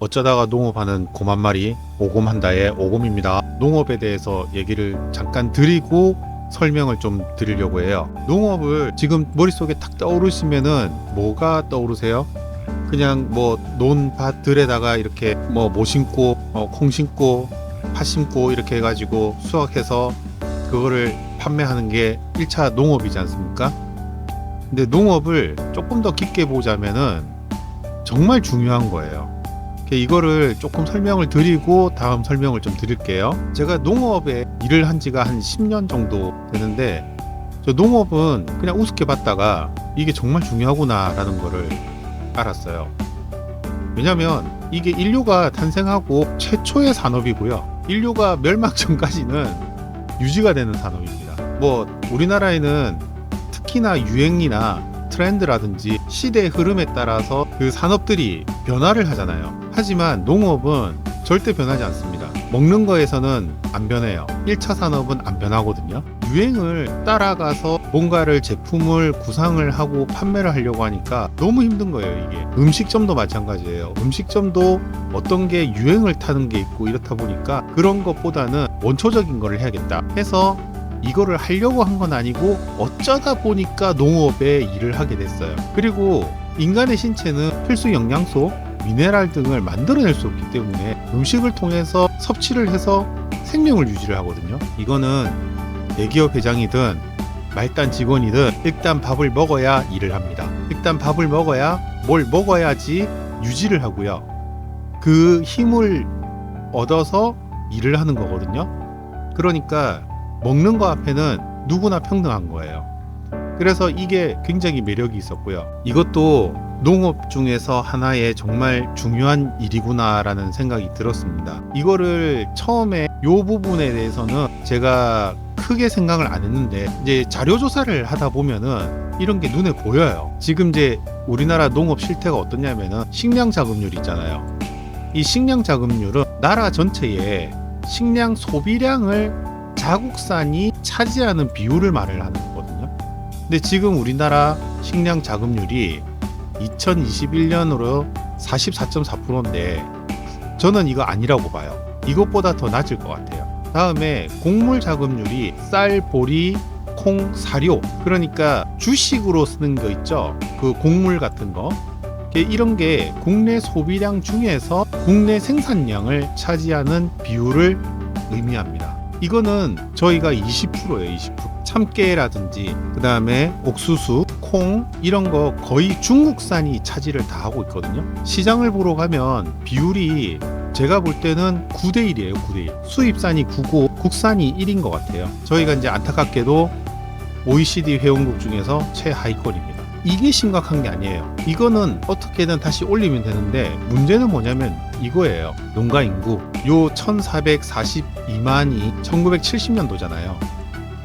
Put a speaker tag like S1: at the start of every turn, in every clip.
S1: 어쩌다가 농업하는 곰 한 마리 오곰한다의 오곰입니다. 농업에 대해서 얘기를 잠깐 드리고 설명을 좀 드리려고 해요. 농업을 지금 머릿속에 탁 떠오르시면은 뭐가 떠오르세요? 그냥 뭐 논밭들에다가 이렇게 뭐 모 심고 어, 콩 심고 팥 심고 이렇게 해가지고 수확해서 그거를 판매하는 게 1차 농업이지 않습니까? 근데 농업을 조금 더 깊게 보자면은 정말 중요한 거예요. 이거를 조금 설명을 드리고 다음 설명을 좀 드릴게요. 제가 농업에 일을 한 지가 한 10년 정도 되는데 저 농업은 그냥 우습게 봤다가 이게 정말 중요하구나라는 거를 알았어요. 왜냐면 이게 인류가 탄생하고 최초의 산업이고요. 인류가 멸망 전까지는 유지가 되는 산업입니다. 뭐 우리나라에는 특히나 유행이나 트렌드라든지 시대의 흐름에 따라서 그 산업들이 변화를 하잖아요. 하지만 농업은 절대 변하지 않습니다. 먹는 거에서는 안 변해요. 1차 산업은 안 변하거든요. 유행을 따라가서 뭔가를 제품을 구상을 하고 판매를 하려고 하니까 너무 힘든 거예요, 이게. 음식점도 마찬가지예요. 음식점도 어떤 게 유행을 타는 게 있고 이렇다 보니까 그런 것보다는 원초적인 거를 해야겠다 해서 이거를 하려고 한 건 아니고 어쩌다 보니까 농업에 일을 하게 됐어요. 그리고 인간의 신체는 필수 영양소, 미네랄 등을 만들어낼 수 없기 때문에 음식을 통해서 섭취를 해서 생명을 유지를 하거든요. 이거는 대기업 회장이든 말단 직원이든 일단 밥을 먹어야 일을 합니다. 일단 밥을 먹어야 뭘 먹어야지 유지를 하고요. 그 힘을 얻어서 일을 하는 거거든요. 그러니까 먹는 거 앞에는 누구나 평등한 거예요. 그래서 이게 굉장히 매력이 있었고요. 이것도 농업 중에서 하나의 정말 중요한 일이구나라는 생각이 들었습니다. 이거를 처음에 요 부분에 대해서는 제가 크게 생각을 안 했는데 이제 자료 조사를 하다 보면은 이런 게 눈에 보여요. 지금 이제 우리나라 농업 실태가 어떠냐면은 식량 자급률 있잖아요. 이 식량 자급률은 나라 전체의 식량 소비량을 자국산이 차지하는 비율을 말을 하는 거거든요. 근데 지금 우리나라 식량 자급률이 2021년으로 44.4%인데 저는 이거 아니라고 봐요. 이것보다 더 낮을 것 같아요. 다음에 곡물 자급률이 쌀, 보리, 콩, 사료 그러니까 주식으로 쓰는 거 있죠. 그 곡물 같은 거 이런 게 국내 소비량 중에서 국내 생산량을 차지하는 비율을 의미합니다. 이거는 저희가 20%예요, 20%. 참깨라든지 그다음에 옥수수, 콩 이런 거 거의 중국산이 차지를 다 하고 있거든요. 시장을 보러 가면 비율이 제가 볼 때는 9대 1이에요, 9대 1. 수입산이 9고 국산이 1인 것 같아요. 저희가 이제 안타깝게도 OECD 회원국 중에서 최하위권입니다. 이게 심각한 게 아니에요. 이거는 어떻게든 다시 올리면 되는데 문제는 뭐냐면 이거예요. 농가 인구. 요 1442만이 1970년도잖아요.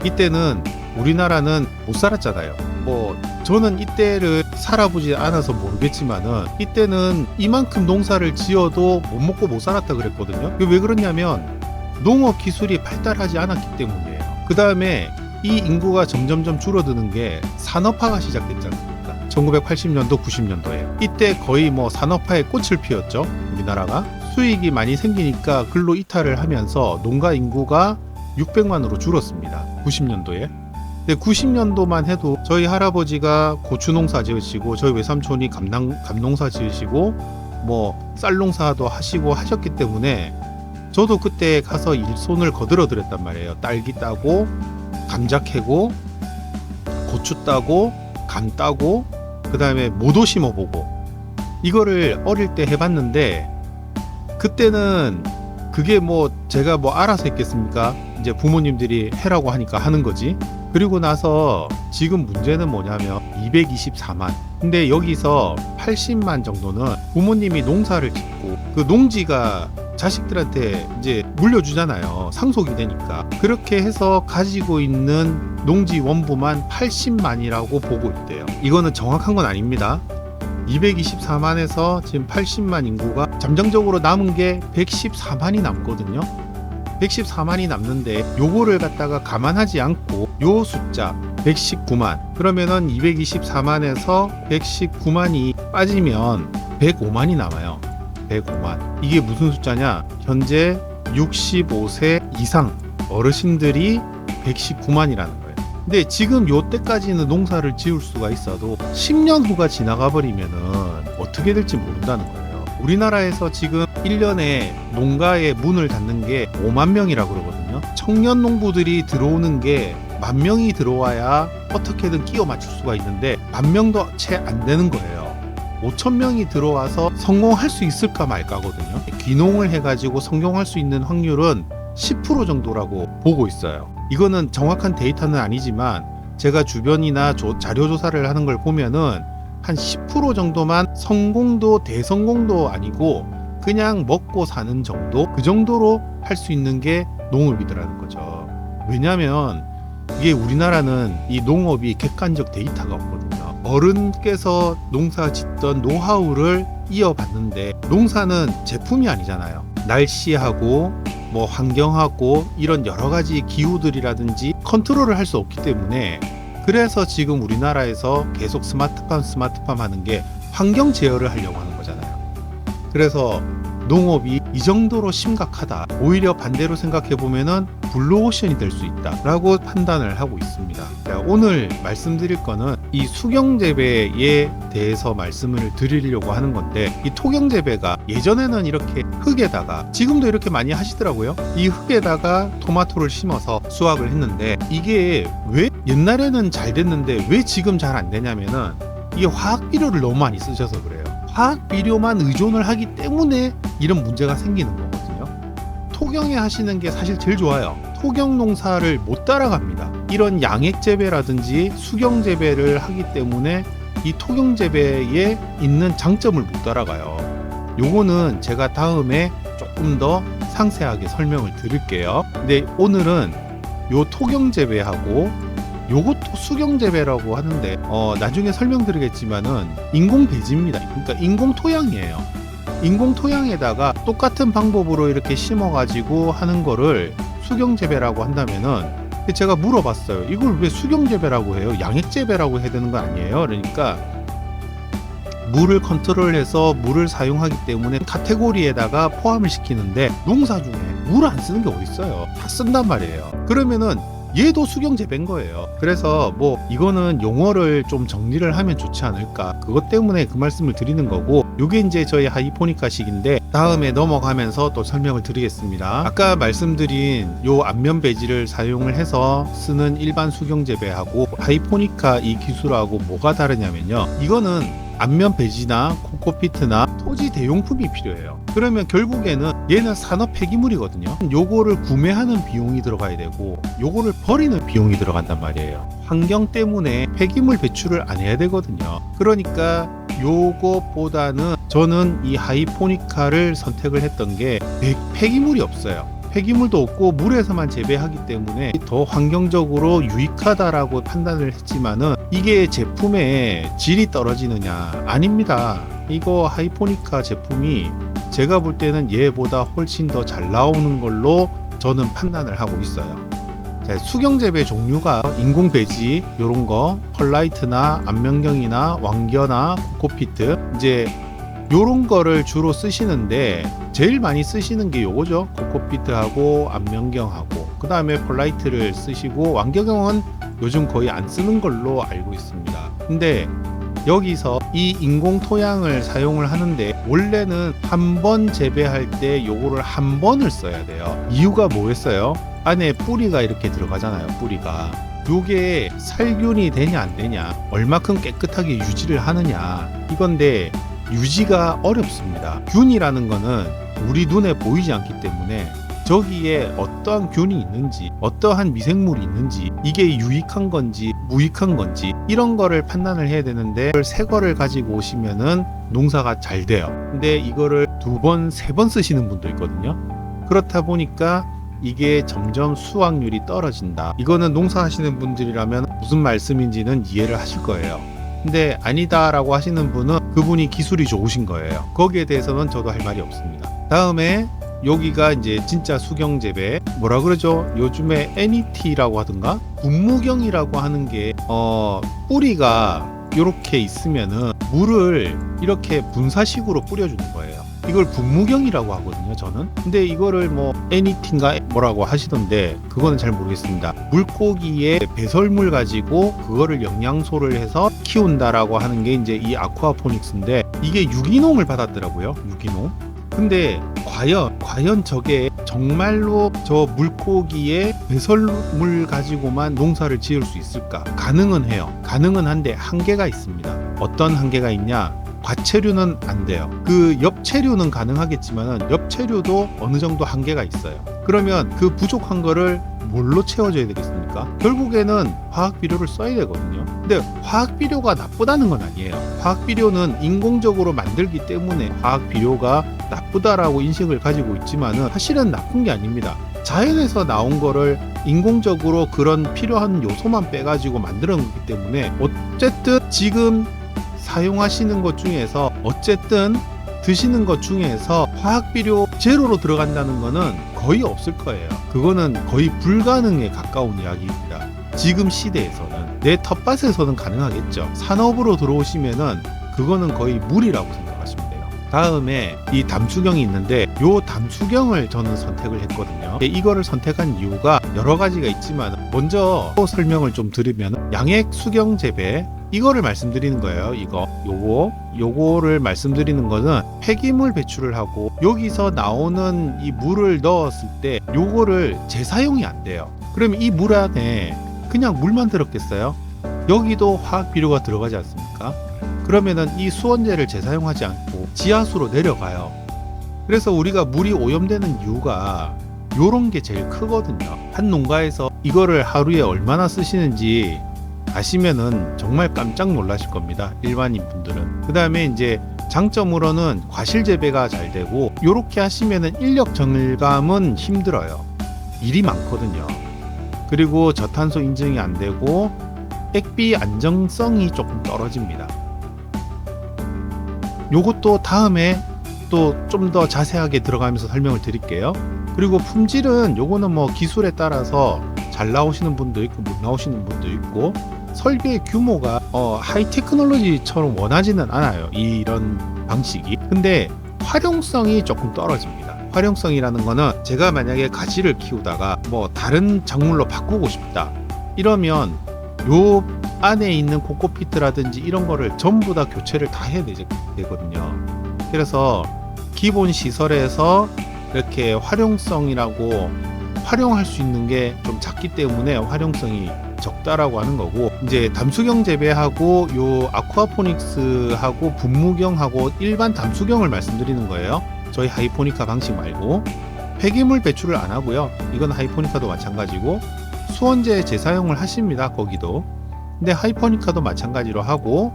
S1: 이때는 우리나라는 못 살았잖아요. 뭐 저는 이때를 살아보지 않아서 모르겠지만은 이때는 이만큼 농사를 지어도 못 먹고 못 살았다 그랬거든요. 왜 그러냐면 농업 기술이 발달하지 않았기 때문이에요. 그 다음에 이 인구가 점점점 줄어드는 게 산업화가 않습니까? 1980년도, 90년도에 이때 거의 뭐 산업화의 꽃을 피웠죠. 우리나라가 수익이 많이 생기니까 근로 이탈을 하면서 농가 인구가 600만으로 줄었습니다. 90년도에. 근데 90년도만 해도 저희 할아버지가 고추 농사 지으시고 저희 외삼촌이 감당, 감농사 지으시고 뭐 쌀 농사도 하시고 하셨기 때문에 저도 그때 가서 일손을 거들어 드렸단 말이에요. 딸기 따고 감자 캐고 고추 따고 감 따고 그 다음에 모도 심어 보고 이거를 어릴 때 해봤는데 그때는 그게 뭐 제가 뭐 알아서 했겠습니까? 이제 부모님들이 해라고 하니까 하는 거지. 그리고 나서 지금 문제는 뭐냐면 224만. 근데 여기서 80만 정도는 부모님이 농사를 짓고 그 농지가 자식들한테 이제 물려주잖아요. 상속이 되니까. 그렇게 해서 가지고 있는 농지 원부만 80만이라고 보고 있대요. 이거는 정확한 건 아닙니다. 224만에서 지금 80만 인구가 잠정적으로 남은 게 114만이 남거든요. 114만이 남는데 요거를 갖다가 감안하지 않고 요 숫자 119만 그러면은 224만에서 119만이 빠지면 105만이 남아요. 105만. 이게 무슨 숫자냐? 현재 65세 이상 어르신들이 119만이라는 거예요. 근데 지금 요 때까지는 농사를 지을 수가 있어도 10년 후가 지나가 버리면은 어떻게 될지 모른다는 거예요. 우리나라에서 지금 1년에 농가의 문을 닫는 게 5만 명이라고 그러거든요. 청년 농부들이 들어오는 게 만 명이 들어와야 어떻게든 끼워 맞출 수가 있는데 만 명도 채 안 되는 거예요. 5천 명이 들어와서 성공할 수 있을까 말까거든요. 귀농을 해가지고 성공할 수 있는 확률은 10% 정도라고 보고 있어요. 이거는 정확한 데이터는 아니지만 제가 주변이나 조- 자료 조사를 하는 걸 보면은 한 10% 정도만 성공도 대성공도 아니고 그냥 먹고 사는 정도 그 정도로 할 수 있는 게 농업이더라는 거죠. 왜냐하면 이게 우리나라는 이 농업이 객관적 데이터가 없거든요. 어른께서 농사 짓던 노하우를 이어받는데 농사는 제품이 아니잖아요. 날씨하고 뭐 환경하고 이런 여러 가지 기후들이라든지 컨트롤을 할 수 없기 때문에 그래서 지금 우리나라에서 계속 스마트팜 스마트팜 하는 게 환경 제어를 하려고 하는 거잖아요. 그래서 농업이 이 정도로 심각하다. 오히려 반대로 생각해 보면은 블루오션이 될 수 있다라고 판단을 하고 있습니다. 자, 오늘 말씀드릴 거는 이 수경 재배에 대해서 말씀을 드리려고 하는 건데 이 토경 재배가 예전에는 이렇게 흙에다가 지금도 이렇게 많이 하시더라고요. 이 흙에다가 토마토를 심어서 수확을 했는데 이게 왜 옛날에는 잘 됐는데 왜 지금 잘 안 되냐면은 이게 화학 비료를 너무 많이 쓰셔서 그래요. 화학 비료만 의존을 하기 때문에 이런 문제가 생기는 거거든요. 토경에 하시는 게 사실 제일 좋아요. 토경 농사를 못 따라갑니다. 이런 양액 재배라든지 수경 재배를 하기 때문에 이 토경 재배에 있는 장점을 못 따라가요. 요거는 제가 다음에 조금 더 상세하게 설명을 드릴게요. 근데 오늘은 요 토경 재배하고 요것도 수경 재배라고 하는데 어, 나중에 설명드리겠지만은 인공 배지입니다. 그러니까 인공 토양이에요. 인공 토양에다가 똑같은 방법으로 이렇게 심어가지고 하는 거를 수경 재배라고 한다면은 제가 물어봤어요. 이걸 왜 수경 재배라고 해요? 양액 재배라고 해야 되는 거 아니에요? 그러니까 물을 컨트롤해서 물을 사용하기 때문에 카테고리에다가 포함을 시키는데 농사 중에 물 안 쓰는 게 어디 있어요? 다 쓴단 말이에요. 그러면은 얘도 수경 재배인 거예요. 그래서 뭐 이거는 용어를 좀 정리를 하면 좋지 않을까. 그것 때문에 그 말씀을 드리는 거고 요게 이제 저희 하이포니카식인데 다음에 넘어가면서 또 설명을 드리겠습니다. 아까 말씀드린 요 안면 배지를 사용을 해서 쓰는 일반 수경 재배하고 하이포니카 이 기술하고 뭐가 다르냐면요. 이거는 안면 배지나 코코피트나 토지 대용품이 필요해요. 그러면 결국에는 얘는 산업 폐기물이거든요. 요거를 구매하는 비용이 들어가야 되고 요거를 버리는 비용이 들어간단 말이에요. 환경 때문에 폐기물 배출을 안 해야 되거든요. 그러니까 요것보다는 저는 이 하이포니카를 선택을 했던 게 폐- 폐기물이 없어요. 폐기물도 없고 물에서만 재배하기 때문에 더 환경적으로 유익하다라고 판단을 했지만은 이게 제품의 질이 떨어지느냐 아닙니다. 이거 하이포니카 제품이 제가 볼 때는 얘보다 훨씬 더 잘 나오는 걸로 저는 판단을 하고 있어요. 자, 수경 재배 종류가 인공 배지 요런 거 펄라이트나 안면경이나 왕겨나 코코피트 이제 요런 거를 주로 쓰시는데 제일 많이 쓰시는 게 요거죠. 코코피트하고 안면경하고 그 다음에 펄라이트를 쓰시고 왕겨경은 요즘 거의 안 쓰는 걸로 알고 있습니다. 근데 여기서 이 인공 토양을 사용을 하는데 원래는 한 번 재배할 때 요거를 한 번을 써야 돼요. 이유가 뭐였어요? 안에 뿌리가 이렇게 들어가잖아요. 뿌리가. 요게 살균이 되냐 안 되냐 얼마큼 깨끗하게 유지를 하느냐 이건데 유지가 어렵습니다. 균이라는 거는 우리 눈에 보이지 않기 때문에 저기에 어떠한 균이 있는지 어떠한 미생물이 있는지 이게 유익한 건지 무익한 건지 이런 거를 판단을 해야 되는데 새 거를 가지고 오시면은 농사가 잘 돼요. 근데 이거를 두 번 세 번 쓰시는 분도 있거든요. 그렇다 보니까 이게 점점 수확률이 떨어진다. 이거는 농사하시는 분들이라면 무슨 말씀인지는 이해를 하실 거예요. 근데 아니다라고 하시는 분은 그분이 기술이 좋으신 거예요. 거기에 대해서는 저도 할 말이 없습니다. 다음에 여기가 이제 진짜 수경 재배 뭐라 그러죠? 요즘에 NET라고 하든가 분무경이라고 하는 게 어, 뿌리가 이렇게 있으면은 물을 이렇게 분사식으로 뿌려주는 거예요. 이걸 분무경이라고 하거든요, 저는. 근데 이거를 뭐 애니틴가 뭐라고 하시던데 그거는 잘 모르겠습니다. 물고기의 배설물 가지고 그거를 영양소를 해서 키운다라고 하는 게 이제 이 아쿠아포닉스인데 이게 유기농을 받았더라고요. 유기농. 근데 과연 과연 저게 정말로 저 물고기의 배설물 가지고만 농사를 지을 수 있을까? 가능은 해요. 가능은 한데 한계가 있습니다. 어떤 한계가 있냐? 과체류는 안 돼요. 그 엽체류는 가능하겠지만 엽체류도 어느 정도 한계가 있어요. 그러면 그 부족한 거를 뭘로 채워줘야 되겠습니까? 결국에는 화학 비료를 써야 되거든요. 근데 화학 비료가 나쁘다는 건 아니에요. 화학 비료는 인공적으로 만들기 때문에 화학 비료가 나쁘다라고 인식을 가지고 있지만은 사실은 나쁜 게 아닙니다. 자연에서 나온 거를 인공적으로 그런 필요한 요소만 빼가지고 만들어 놓기 때문에 어쨌든 지금 사용하시는 것 중에서 어쨌든 드시는 것 중에서 화학 비료 제로로 들어간다는 거는 거의 없을 거예요. 그거는 거의 불가능에 가까운 이야기입니다. 지금 시대에서는 내 텃밭에서는 가능하겠죠. 산업으로 들어오시면은 그거는 거의 물이라고 돼요. 다음에 이 담수경이 있는데 요 담수경을 저는 선택을 했거든요. 이거를 선택한 이유가 여러 가지가 있지만 먼저 또 설명을 좀 드리면 양액 수경 재배 이거를 말씀드리는 거예요. 이거 요거 요거를 말씀드리는 거는 폐기물 배출을 하고 여기서 나오는 이 물을 넣었을 때 요거를 재사용이 안 돼요. 그러면 이 물 안에 그냥 물만 들었겠어요? 여기도 화학 비료가 들어가지 않습니까? 그러면은 이 수원재를 재사용하지 않고 지하수로 내려가요. 그래서 우리가 물이 오염되는 이유가 요런 게 제일 크거든요. 한 농가에서 이거를 하루에 얼마나 쓰시는지 아시면은 정말 깜짝 놀라실 겁니다. 일반인 분들은. 그 다음에 이제 장점으로는 과실 재배가 잘 되고 요렇게 하시면은 인력 절감은 힘들어요. 일이 많거든요. 그리고 저탄소 인증이 안 되고 액비 안정성이 조금 떨어집니다. 요것도 다음에 또 좀 더 자세하게 들어가면서 설명을 드릴게요. 그리고 품질은 요거는 뭐 기술에 따라서 잘 나오시는 분도 있고 못 나오시는 분도 있고 설비의 규모가 어, 하이 테크놀로지처럼 원하지는 않아요. 이런 방식이. 근데 활용성이 조금 떨어집니다. 활용성이라는 거는 제가 만약에 가지를 키우다가 뭐 다른 작물로 바꾸고 싶다. 이러면 요 안에 있는 코코피트라든지 이런 거를 전부 다 교체를 다 해야 되- 되거든요. 그래서 기본 시설에서 이렇게 활용성이라고 활용할 수 있는 게 좀 작기 때문에 활용성이 적다라고 하는 거고 이제 담수경 재배하고 요 아쿠아포닉스하고 분무경하고 일반 담수경을 말씀드리는 거예요. 저희 하이포니카 방식 말고 폐기물 배출을 안 하고요. 이건 하이포니카도 마찬가지고 수원재 재사용을 하십니다. 거기도. 근데 하이포니카도 마찬가지로 하고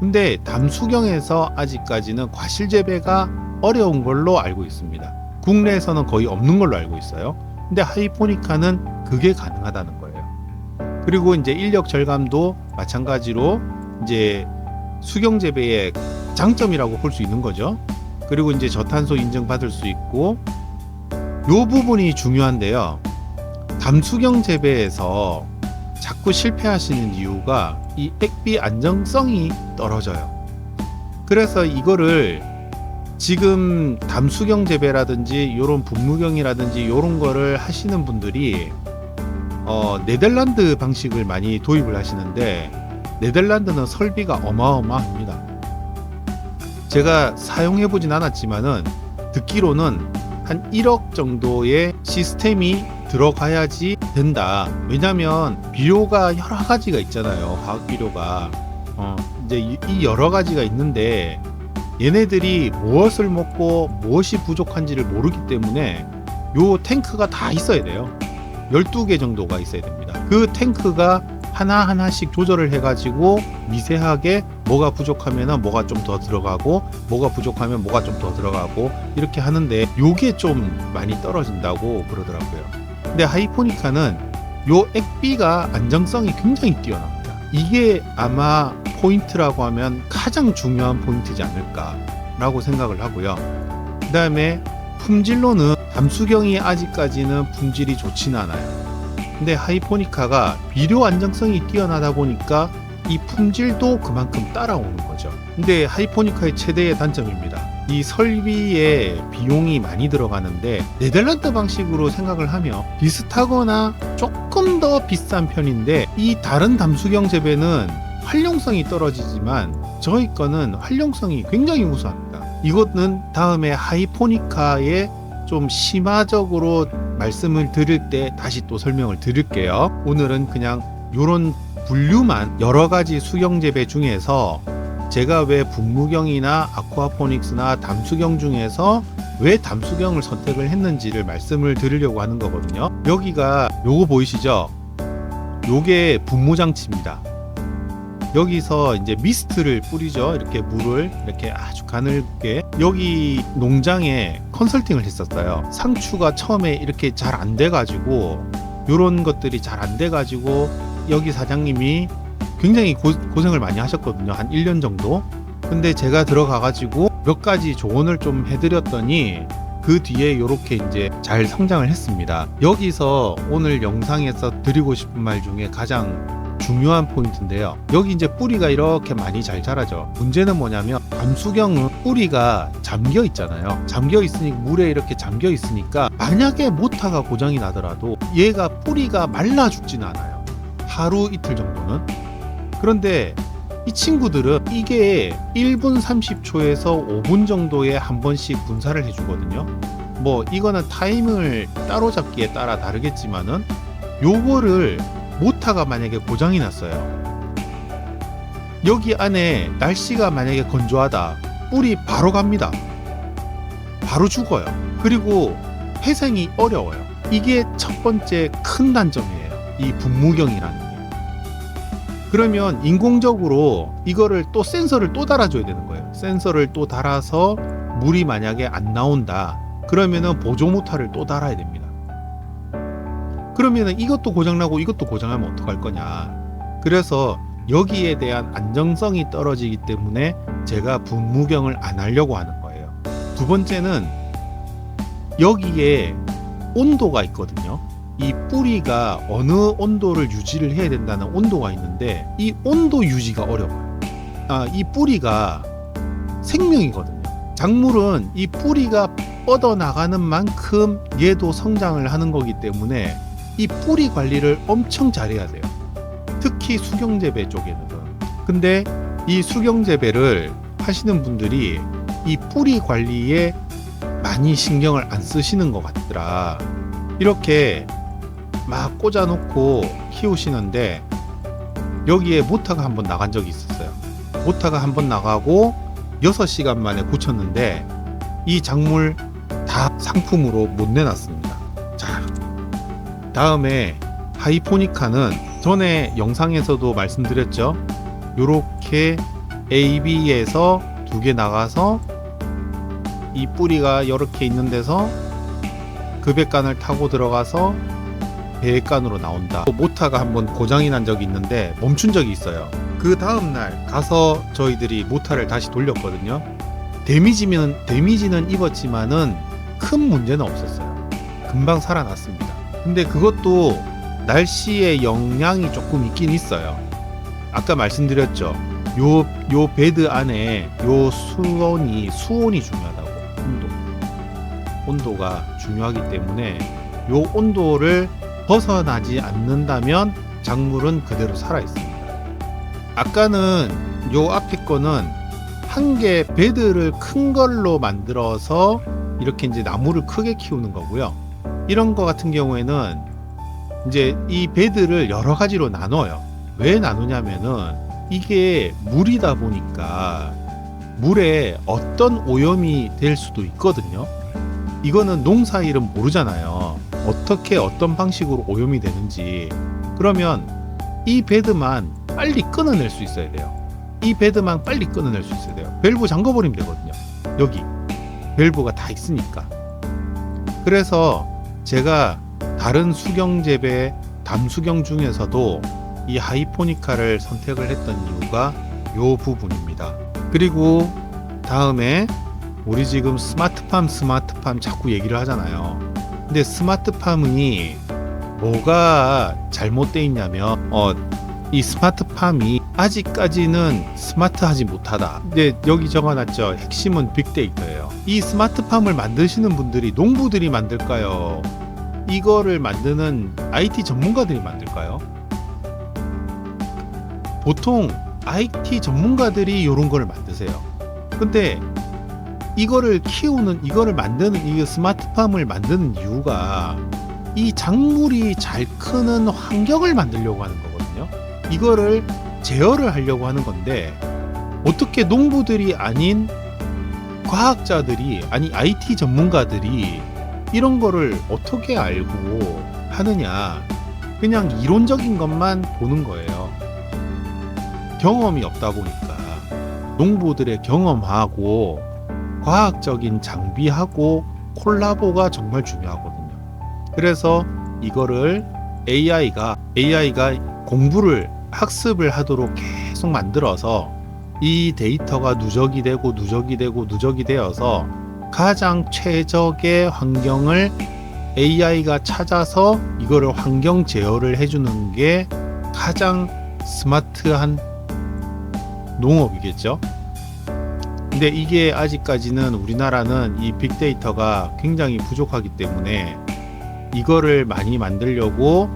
S1: 근데 담수경에서 아직까지는 과실 재배가 어려운 걸로 알고 있습니다. 국내에서는 거의 없는 걸로 알고 있어요. 근데 하이포니카는 그게 가능하다는 거예요. 그리고 이제 인력 절감도 마찬가지로 이제 수경 재배의 장점이라고 볼 수 있는 거죠. 그리고 이제 저탄소 인증 받을 수 있고 요 부분이 중요한데요. 담수경 재배에서 자꾸 실패하시는 이유가 이 액비 안정성이 떨어져요. 그래서 이거를 지금 담수경 재배라든지 요런 분무경이라든지 요런 거를 하시는 분들이 어, 네덜란드 방식을 많이 도입을 하시는데 네덜란드는 설비가 어마어마합니다. 제가 사용해 보진 않았지만은 듣기로는 한 1억 정도의 시스템이 들어가야지 된다. 왜냐면 비료가 여러 가지가 있잖아요. 화학 비료가. 어, 이제 이- 이 여러 가지가 있는데 얘네들이 무엇을 먹고 무엇이 부족한지를 모르기 때문에 요 탱크가 다 있어야 돼요. 12개 정도가 있어야 됩니다. 그 탱크가 하나하나씩 조절을 해가지고 미세하게 뭐가 부족하면 뭐가 좀 더 들어가고 뭐가 부족하면 뭐가 좀 더 들어가고 이렇게 하는데 요게 좀 많이 떨어진다고 그러더라고요. 근데 하이포니카는 요 액비가 안정성이 굉장히 뛰어납니다. 이게 아마 포인트라고 하면 가장 중요한 포인트지 않을까라고 생각을 하고요. 그 다음에 품질로는 담수경이 아직까지는 품질이 좋지는 않아요. 근데 하이포니카가 비료 안정성이 뛰어나다 보니까 이 품질도 그만큼 따라오는 거죠. 근데 하이포니카의 최대의 단점입니다. 이 설비에 비용이 많이 들어가는데 네덜란드 방식으로 생각을 하면 비슷하거나 조금 더 비싼 편인데 이 다른 담수경 재배는 활용성이 떨어지지만 저희 거는 활용성이 굉장히 우수합니다. 이것은 다음에 하이포니카의 좀 심화적으로 말씀을 드릴 때 다시 또 설명을 드릴게요. 오늘은 그냥 이런 분류만 여러 가지 수경 재배 중에서 제가 왜 분무경이나 아쿠아포닉스나 담수경 중에서 왜 담수경을 선택을 했는지를 말씀을 드리려고 하는 거거든요. 여기가 요거 보이시죠? 요게 분무장치입니다. 여기서 이제 미스트를 뿌리죠. 이렇게 물을 이렇게 아주 가늘게 여기 농장에 컨설팅을 했었어요. 상추가 처음에 이렇게 잘 안 돼가지고 요런 것들이 잘 안 돼가지고 여기 사장님이 굉장히 고, 고생을 많이 하셨거든요. 한 1년 정도. 근데 제가 들어가가지고 몇 가지 조언을 좀 해드렸더니 그 뒤에 이렇게 이제 잘 성장을 했습니다. 여기서 오늘 영상에서 드리고 싶은 말 중에 가장 중요한 포인트인데요. 여기 이제 뿌리가 이렇게 많이 잘 자라죠. 문제는 뭐냐면 감수경은 뿌리가 잠겨 있잖아요. 잠겨 있으니 물에 이렇게 잠겨 있으니까 만약에 모타가 고장이 나더라도 얘가 뿌리가 말라 죽진 않아요. 하루 이틀 정도는. 그런데 이 친구들은 이게 1분 30초에서 5분 정도에 한 번씩 분사를 해주거든요. 뭐 이거는 타임을 따로 잡기에 따라 다르겠지만은 요거를 모타가 만약에 고장이 났어요. 여기 안에 날씨가 만약에 건조하다. 뿔이 바로 갑니다. 바로 죽어요. 그리고 회생이 어려워요. 이게 첫 번째 큰 단점이에요. 이 분무경이라는 게. 그러면 인공적으로 이거를 또 센서를 또 달아줘야 되는 거예요. 센서를 또 달아서 물이 만약에 안 나온다. 그러면은 보조 모터를 또 달아야 됩니다. 그러면은 이것도 고장나고 이것도 고장하면 어떡할 거냐. 그래서 여기에 대한 안정성이 떨어지기 때문에 제가 분무경을 안 하려고 하는 거예요. 두 번째는 여기에 온도가 있거든요. 이 뿌리가 어느 온도를 유지를 해야 된다는 온도가 있는데 이 온도 유지가 어려워요. 아, 이 뿌리가 생명이거든요. 작물은 이 뿌리가 뻗어나가는 만큼 얘도 성장을 하는 거기 때문에 이 뿌리 관리를 엄청 잘해야 돼요. 특히 수경재배 쪽에는. 근데 이 수경재배를 하시는 분들이 이 뿌리 관리에 많이 신경을 안 쓰시는 것 같더라. 이렇게 막 꽂아놓고 키우시는데 여기에 모터가 한 번 나간 적이 있었어요. 모터가 한 번 나가고 6시간 만에 고쳤는데 이 작물 다 상품으로 못 내놨습니다. 자, 다음에 하이포니카는 전에 영상에서도 말씀드렸죠. 요렇게 AB에서 두 개 나가서 이 뿌리가 이렇게 있는 데서 급액간을 타고 들어가서 배액간으로 나온다. 모타가 한번 고장이 난 적이 있는데 멈춘 적이 있어요. 그 다음 날 가서 저희들이 모타를 다시 돌렸거든요. 데미지는 데미지는 입었지만은 큰 문제는 없었어요. 금방 살아났습니다. 근데 그것도 날씨의 영향이 조금 있긴 있어요. 아까 말씀드렸죠. 요, 요 베드 안에 요 수온이, 수온이 중요하다고. 온도. 온도가 중요하기 때문에 요 온도를 벗어나지 않는다면 작물은 그대로 살아 있습니다. 아까는 요 앞에 거는 한 개 베드를 큰 걸로 만들어서 이렇게 이제 나무를 크게 키우는 거고요. 이런 거 같은 경우에는 이제 이 베드를 여러 가지로 나눠요. 왜 나누냐면은 이게 물이다 보니까 물에 어떤 오염이 될 수도 있거든요. 이거는 농사일은 모르잖아요. 어떻게 어떤 방식으로 오염이 되는지. 그러면 이 베드만 빨리 끊어낼 수 있어야 돼요. 이 베드만 빨리 끊어낼 수 있어야 돼요. 밸브 잠궈버리면 되거든요. 여기 밸브가 다 있으니까. 그래서 제가 다른 수경 재배 담수경 중에서도 이 하이포니카를 선택을 했던 이유가 요 부분입니다. 그리고 다음에 우리 지금 스마트팜 스마트팜 자꾸 얘기를 하잖아요. 근데 스마트팜이 뭐가 잘못돼 있냐면 어, 이 스마트팜이 아직까지는 스마트하지 못하다. 근데 여기 적어놨죠. 핵심은 빅데이터예요. 이 스마트팜을 만드시는 분들이 농부들이 만들까요? 이거를 만드는 IT 전문가들이 만들까요? 보통 IT 전문가들이 이런 걸 만드세요. 근데 이거를 키우는 이거를 만드는 이 스마트팜을 만드는 이유가 이 작물이 잘 크는 환경을 만들려고 하는 거거든요. 이거를 제어를 하려고 하는 건데 어떻게 농부들이 아닌 과학자들이 아니 IT 전문가들이 이런 거를 어떻게 알고 하느냐 그냥 이론적인 것만 보는 거예요. 경험이 없다 보니까 농부들의 경험하고 과학적인 장비하고 콜라보가 정말 중요하거든요. 그래서 이거를 AI가 AI가 공부를 학습을 하도록 계속 만들어서 이 데이터가 누적이 되고 누적이 되고 누적이 되어서 가장 최적의 환경을 AI가 찾아서 이거를 환경 제어를 해주는 게 가장 스마트한 농업이겠죠. 근데 이게 아직까지는 우리나라는 이 빅데이터가 굉장히 부족하기 때문에 이거를 많이 만들려고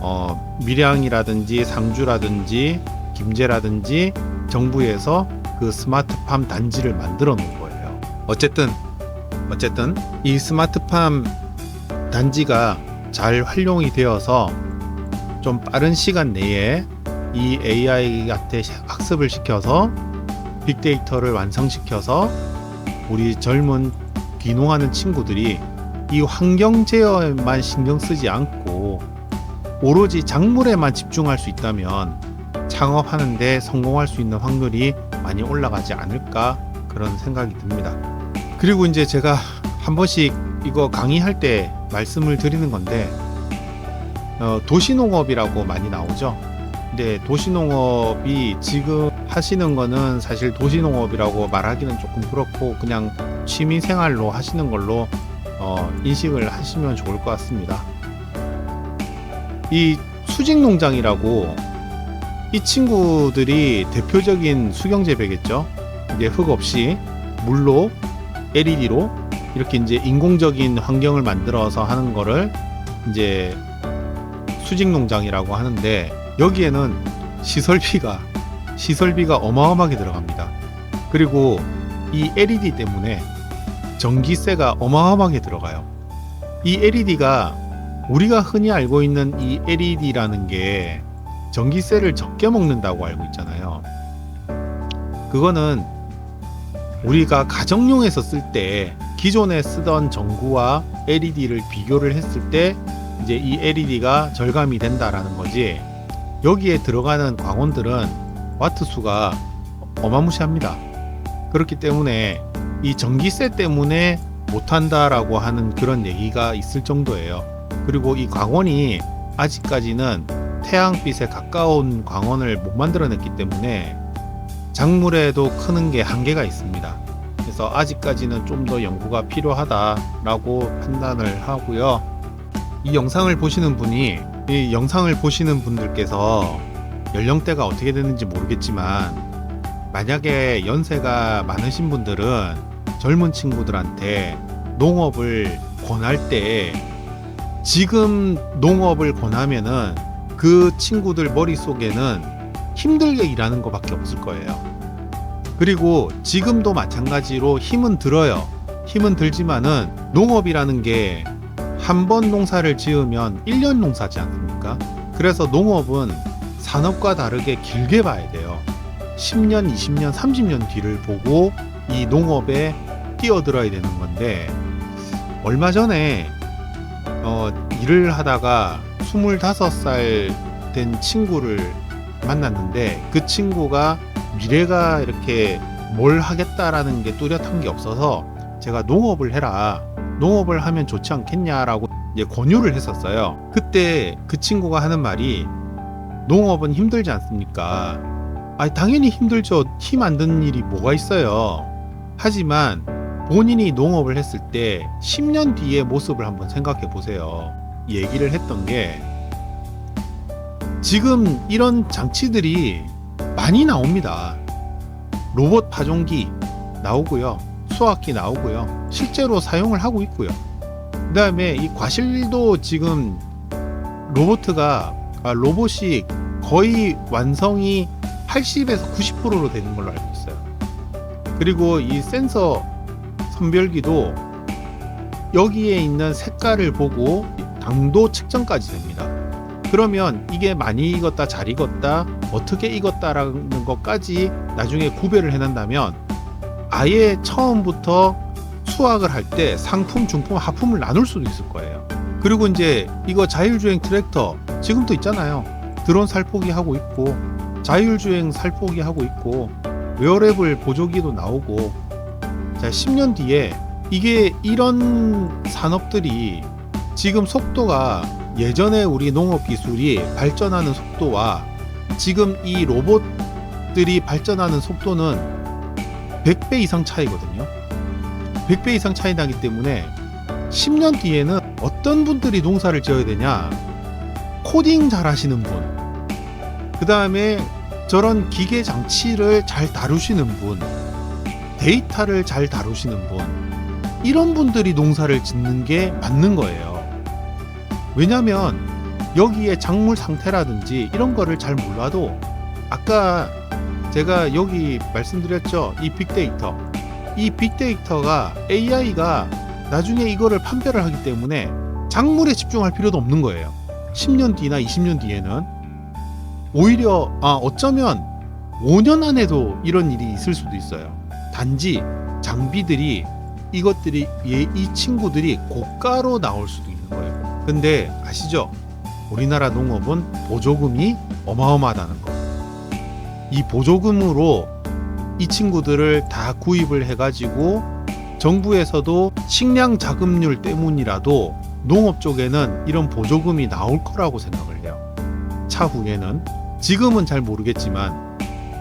S1: 어, 밀양이라든지 상주라든지 김제라든지 정부에서 그 스마트팜 단지를 만들어 놓은 거예요. 어쨌든 어쨌든 이 스마트팜 단지가 잘 활용이 되어서 좀 빠른 시간 내에 이 AI한테 학습을 시켜서 빅데이터를 완성시켜서 우리 젊은 귀농하는 친구들이 이 환경 제어에만 신경 쓰지 않고 오로지 작물에만 집중할 수 있다면 창업하는데 성공할 수 있는 확률이 많이 올라가지 않을까 그런 생각이 듭니다. 그리고 이제 제가 한 번씩 이거 강의할 때 말씀을 드리는 건데 어, 도시농업이라고 많이 나오죠. 근데 도시농업이 지금 하시는 거는 사실 도시농업이라고 말하기는 조금 그렇고 그냥 취미 생활로 하시는 걸로 어, 인식을 하시면 좋을 것 같습니다. 이 수직 농장이라고 이 친구들이 대표적인 수경재배겠죠. 이제 흙 없이 물로 LED로 이렇게 이제 인공적인 환경을 만들어서 하는 거를 이제 수직 농장이라고 하는데 여기에는 시설비가 시설비가 어마어마하게 들어갑니다. 그리고 이 LED 때문에 전기세가 어마어마하게 들어가요. 이 LED가 우리가 흔히 알고 있는 이 LED라는 게 전기세를 적게 먹는다고 알고 있잖아요. 그거는 우리가 가정용에서 쓸 때 기존에 쓰던 전구와 LED를 비교를 했을 때 이제 이 LED가 절감이 된다라는 거지. 여기에 들어가는 광원들은 와트 수가 어마무시합니다. 그렇기 때문에 이 전기세 때문에 못한다라고 하는 그런 얘기가 있을 정도예요. 그리고 이 광원이 아직까지는 태양빛에 가까운 광원을 못 만들어냈기 때문에 작물에도 크는 게 한계가 있습니다. 그래서 아직까지는 좀 더 연구가 필요하다라고 판단을 하고요. 이 영상을 보시는 분이 이 영상을 보시는 분들께서 연령대가 어떻게 되는지 모르겠지만 만약에 연세가 많으신 분들은 젊은 친구들한테 농업을 권할 때 지금 농업을 권하면은 그 친구들 머릿속에는 힘들게 일하는 것밖에 없을 거예요. 그리고 지금도 마찬가지로 힘은 들어요. 힘은 들지만은 농업이라는 게 한 번 농사를 지으면 1년 농사지 않습니까? 그래서 농업은 산업과 다르게 길게 봐야 돼요. 10년, 20년, 30년 뒤를 보고 이 농업에 뛰어들어야 되는 건데 얼마 전에 어, 일을 하다가 25살 된 친구를 만났는데 그 친구가 미래가 이렇게 뭘 하겠다라는 게 뚜렷한 게 없어서 제가 농업을 해라. 농업을 하면 좋지 않겠냐라고 이제 권유를 했었어요. 그때 그 친구가 하는 말이 농업은 힘들지 않습니까? 아, 당연히 힘들죠. 힘 안 드는 일이 뭐가 있어요. 하지만 본인이 농업을 했을 때 10년 뒤의 모습을 한번 생각해 보세요. 얘기를 했던 게 지금 이런 장치들이 많이 나옵니다. 로봇 파종기 나오고요. 수확기 나오고요. 실제로 사용을 하고 있고요. 그 다음에 이 과실도 지금 로보트가 아, 로봇이 거의 완성이 80에서 90%로 되는 걸로 알고 있어요. 그리고 이 센서 선별기도 여기에 있는 색깔을 보고 당도 측정까지 됩니다. 그러면 이게 많이 익었다, 잘 익었다, 어떻게 익었다라는 것까지 나중에 구별을 해낸다면 아예 처음부터 수확을 할 때 상품, 중품, 하품을 나눌 수도 있을 거예요. 그리고 이제 이거 자율주행 트랙터 지금도 있잖아요. 드론 살포기 하고 있고 자율주행 살포기 하고 있고 웨어랩을 보조기도 나오고 자 10년 뒤에 이게 이런 산업들이 지금 속도가 예전에 우리 농업 기술이 발전하는 속도와 지금 이 로봇들이 발전하는 속도는 100배 이상 차이거든요. 100배 이상 차이 나기 때문에 10년 뒤에는 어떤 분들이 농사를 지어야 되냐? 코딩 잘 하시는 분. 그 다음에 저런 기계 장치를 잘 다루시는 분. 데이터를 잘 다루시는 분. 이런 분들이 농사를 짓는 게 맞는 거예요. 왜냐면 여기에 작물 상태라든지 이런 거를 잘 몰라도 아까 제가 여기 말씀드렸죠. 이 빅데이터. 이 빅데이터가 AI가 나중에 이거를 판별을 하기 때문에 작물에 집중할 필요도 없는 거예요. 10년 뒤나 20년 뒤에는 오히려 아 어쩌면 5년 안에도 이런 일이 있을 수도 있어요. 단지 장비들이 이것들이 얘- 이 친구들이 고가로 나올 수도 있는 거예요. 근데 아시죠? 우리나라 농업은 보조금이 어마어마하다는 거. 이 보조금으로 이 친구들을 다 구입을 해가지고 정부에서도 식량 자금률 때문이라도 농업 쪽에는 이런 보조금이 나올 거라고 생각을 해요. 차후에는 지금은 잘 모르겠지만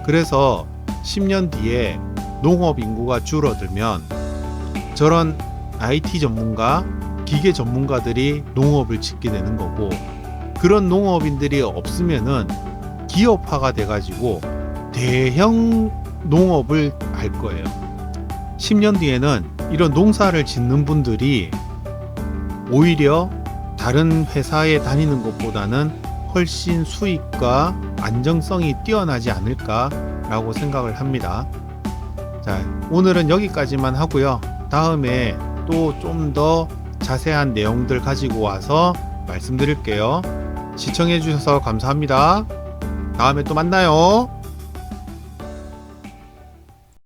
S1: 그래서 10년 뒤에 농업 인구가 줄어들면 저런 IT 전문가, 기계 전문가들이 농업을 짓게 되는 거고 그런 농업인들이 없으면은 기업화가 돼가지고 대형 농업을 할 거예요. 10년 뒤에는 이런 농사를 짓는 분들이 오히려 다른 회사에 다니는 것보다는 훨씬 수익과 안정성이 뛰어나지 않을까라고 생각을 합니다. 자, 오늘은 여기까지만 하고요. 다음에 또 좀 더 자세한 내용들 가지고 와서 말씀드릴게요. 시청해주셔서 감사합니다. 다음에 또 만나요.